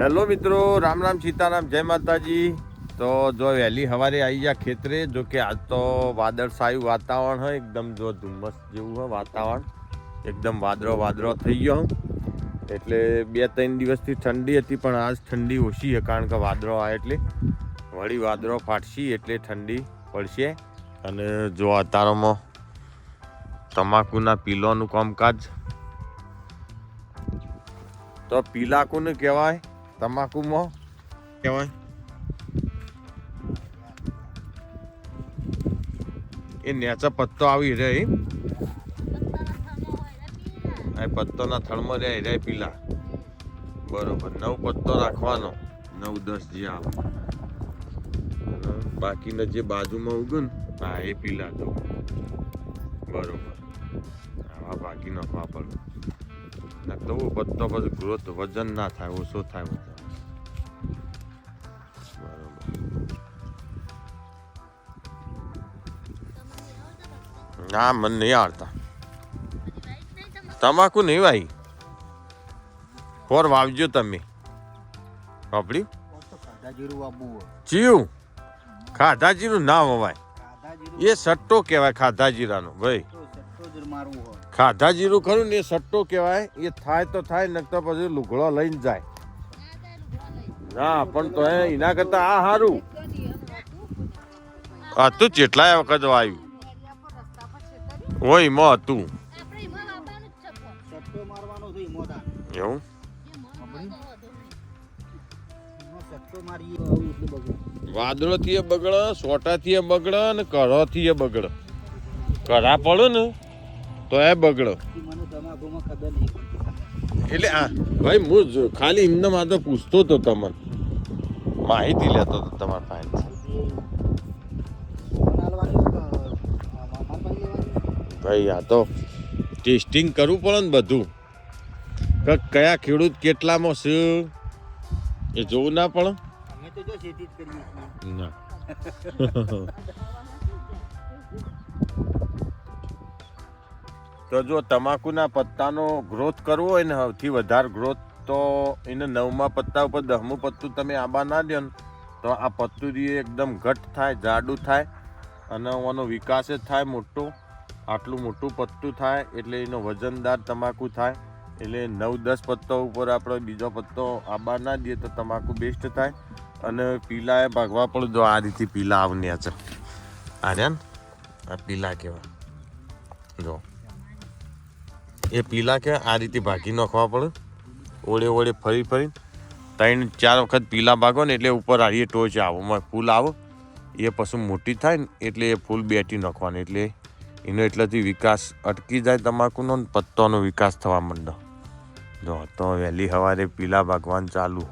Hello મિત્રો, રામ રામ સીતારામ, જય માતાજી. તો જો વહેલી સવારે આવી ગયા ખેતરે, જો કે આજ તો વાદળછાયું વાતાવરણ હોય એકદમ જો ધુમ્મસ જેવું હોય વાતાવરણ. એકદમ વાદળો વાદળો થઈ ગયો એટલે બે ત્રણ દિવસથી ઠંડી હતી, પણ આજ ઠંડી ઓછી છે કારણ કે વાદળો આવે એટલે વળી વાદળો ફાટશી એટલે ઠંડી પડશે. અને જો અતારોમાં તમાકુના પીલોનું કામકાજ. તો પીલા કોને કહેવાય તમાકુમાં કહેવાય એ નેચા પત્તો આવી એમ? આ પત્તોના થળમાં રહે રહે પીલા બરોબર નવ પત્તો રાખવાનો નવ દસ જે આવે બાકીના જે બાજુમાં ઉગે ને હા એ પીલા તો બરોબર આવા બાકી નાખવા પડે ના તો પત્તો પછી ગ્રોથ વજન ના થાય ઓછો થાય વજન ના, મને નહીં આવડતા. તમાકુ નહીં ભાઈ ફોર વાવજો તમે. વાપર્યું જીવ ખાધા જીરું ના વવાય. એ સટ્ટો કહેવાય ખાધા જીરાનો, ભાઈ. ખાધા જીરું ખરું ને એ સટ્ટો કહેવાય, એ થાય તો થાય, નકર પછી લુગડો લઈને જાય. ના, પણ તો એના કરતા આ સારું હતું જેટલાય વખત આવ્યું હોય એમાં હતું એવું? વાદળો થી બગડ સોટા થી બગડે અને કરોથી એ બગડે. કરા પડે ને? તો એ બગડે. એટલે આ ભાઈ હું ખાલી એમને માત્ર પૂછતો હતો તમને. માહિતી લેતો હતો તમારા પાસે ભાઈ આ તો ટેસ્ટિંગ કરવું પડે ને બધું. કે કયા ખેડૂત કેટલામાં છે એ જોવું ના પડે. અમે તો જો ખેતી જ કરીએ છીએ. ના. તો જો તમાકુના પત્તાનો ગ્રોથ કરવો હોય ને, સૌથી વધારે ગ્રોથ તો એને નવમા પત્તા ઉપર દહમું પત્તું તમે આંબા ના દો ને, તો આ પત્તું જે એકદમ ઘટ થાય, જાડું થાય અને એનો વિકાસ જ થાય મોટો. આટલું મોટું પત્તું થાય એટલે એનો વજનદાર તમાકુ થાય. એટલે નવ દસ પત્તો ઉપર આપણે બીજો પત્તો આંબા ના દઈએ તો તમાકુ બેસ્ટ થાય. અને પીલા એ ભાગવા પણ જો આ રીતે પીલા આવન્યા છે. આ ને, આ પીલા કહેવાય જો. એ પીલા કે આ રીતે ભાગી નાખવા પડે? ઓળે ઓળે ફરી ફરી ત્રણ, ચાર વખત પીલા ભાગો ને એટલે ઉપર આવીએ ટોચ આવો. ફૂલ આવો. એ પછી મોટી થાય ને એટલે એ ફૂલ બેટી નાખવાની. એટલે એનો એટલેથી વિકાસ અટકી જાય તમાકુનો પત્તોનો વિકાસ થવા માંડો. જો, તો વહેલી સવારે પીલા ભાગવાનું ચાલુ.